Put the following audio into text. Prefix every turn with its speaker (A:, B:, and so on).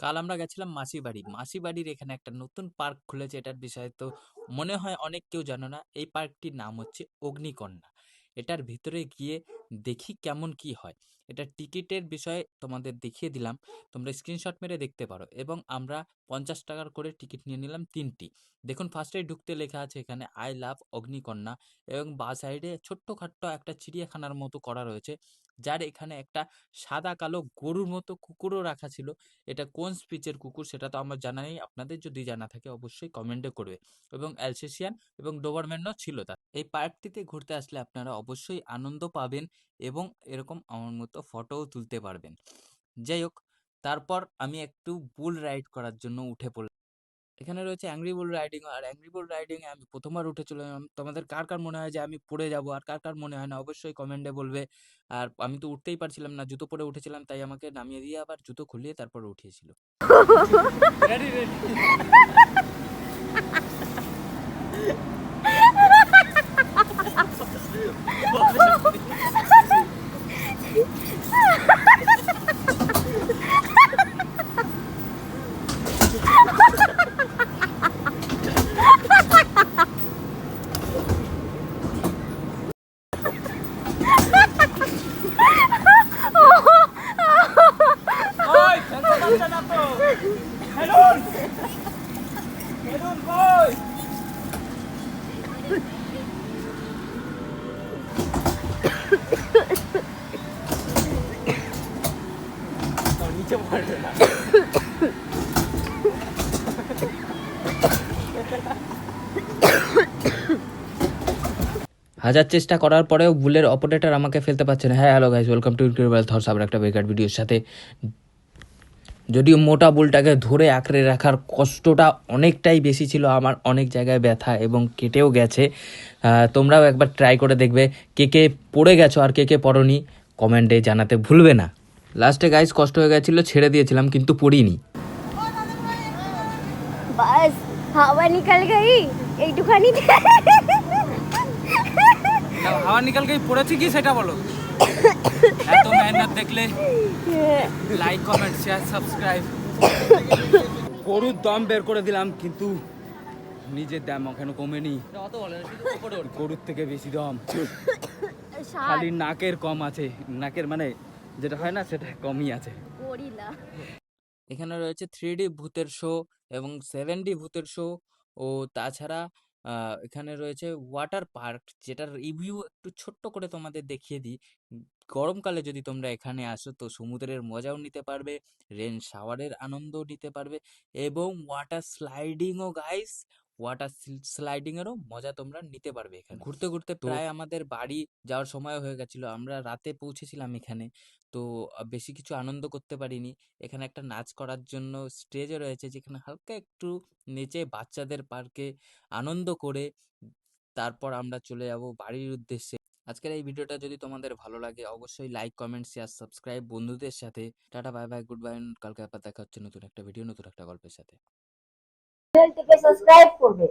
A: কাল আমরা গেছিলাম মাসি বাড়ি। মাসি বাড়ির এখানে একটা নতুন পার্ক খুলেছে, এটার বিষয়ে তো মনে হয় অনেক কেউ জানো না। এই পার্কটির নাম হচ্ছে অগ্নিকন্যা। এটার ভিতরে গিয়ে দেখি কেমন কি হয়। এটা টিকিটের বিষয়ে তোমাদের দেখিয়ে দিলাম। তোমরা স্ক্রিনশট মেরে দেখতে পারো এবং আমরা ৳৫০ করে টিকিট নিয়ে নিলাম তিনটি দেখুন ফার্স্টেই ঢুকতে লেখা আছে এখানে আই লাভ অগ্নিকন্যা এবং বাঁ সাইডে ছোট্টখাট্ট একটা চিড়িয়াখানার মতো করা রয়েছে। যার এখানে একটা সাদা কালো গরুর মতো কুকুরও রাখা ছিল। এটা কোন স্পিচের কুকুর সেটা তো আমার জানা নেই। আপনাদের যদি জানা থাকে অবশ্যই কমেন্টে করবে এবং অ্যালসেশিয়ান এবং ডোবারম্যানও ছিল তার। এই পার্কটিতে ঘুরতে আসলে আপনারা অবশ্যই আনন্দ পাবেন এবং এরকম আমার মতো ফটোও তুলতে পারবেন। যাই হোক তারপর আমি একটু বুল রাইড করার জন্য উঠে পড়লাম। এখানে রয়েছে অ্যাংরি বুল রাইডিং আর অ্যাংরি বুল রাইডিং এ আমি ১ম বার উঠে চললাম। তোমাদের কার, কার মনে হয় যে আমি পড়ে যাব আর কার, কার মনে হয় না অবশ্যই কমেন্টে বলবে। আর আমি তো উঠতেই পারছিলাম না। জুতো পরে উঠেছিলাম তাই আমাকে নামিয়ে দিয়ে আবার জুতো খুলিয়ে তারপর উঠিয়েছিল। হাজার চেষ্টা করার পরেও বুলের অপারেটর আমাকে ফেলতে পারছে না। হ্যাঁ hello guys welcome to incredible thoughts আবার একটা বেকার ভিডিওর সাথে যদিও মোটা বলটাকে ধরে আঁকড়ে রাখার কষ্টটা অনেকটাই বেশি ছিল আমার অনেক জায়গায় ব্যথা এবং কেটেও গেছে। তোমরাও একবার ট্রাই করে দেখবে কে কে পড়ে গেছো আর কে কে পড়নি কমেন্টে জানাতে ভুলবে না। লাস্টে গাইজ কষ্ট হয়ে গেছিল ছেড়ে দিয়েছিলাম কিন্তু পড়িনি। হাওয়া নিকাল পড়েছি কি সেটা বলো? এত মেহনত দেখলে লাইক কমেন্ট শেয়ার সাবস্ক্রাইব গরুর দম বের করে দিলাম কিন্তু নিজের দাম ওখানে কমেনি। গরুর থেকে বেশি দম। খালি নাকের কম আছে। নাকের মানে যেটা হয় না সেটা কমই আছে। এখানে রয়েছে থ্রি ডি ভূতের শো এবং সেভেন ডি ভূতের শো ও তাছাড়া এখানে রয়েছে ওয়াটার পার্ক যেটার রিভিউ একটু ছোট্ট করে তোমাদের দেখিয়ে দিই। গরমকালে যদি তোমরা এখানে আসো তো সমুদ্রের মজাও নিতে পারবে রেন শাওয়ারের আনন্দও নিতে পারবে এবং ওয়াটার স্লাইডিংও গাইস ওয়াটার স্লাইডিংয়েরও মজা তোমরা নিতে পারবে এখানে। ঘুরতে ঘুরতে প্রায় আমাদের বাড়ি যাওয়ার সময় হয়ে গেছিল। আমরা রাতে পৌঁছেছিলাম এখানে। তো বেশি কিছু আনন্দ করতে পারিনি। এখানে একটা নাচ করার জন্য স্টেজও রয়েছে যেখানে হালকা একটু নেচে বাচ্চাদের পার্কে আনন্দ করে তারপর আমরা চলে যাব বাড়ির উদ্দেশ্যে। আজকের এই ভিডিওটা যদি তোমাদের ভালো লাগে অবশ্যই লাইক কমেন্ট শেয়ার সাবস্ক্রাইব বন্ধুদের সাথে। Tata bye bye good bye কালকে আবার দেখা হচ্ছে নতুন একটা ভিডিও নতুন একটা গল্পের সাথে।
B: সাবস্ক্রাইব করবে।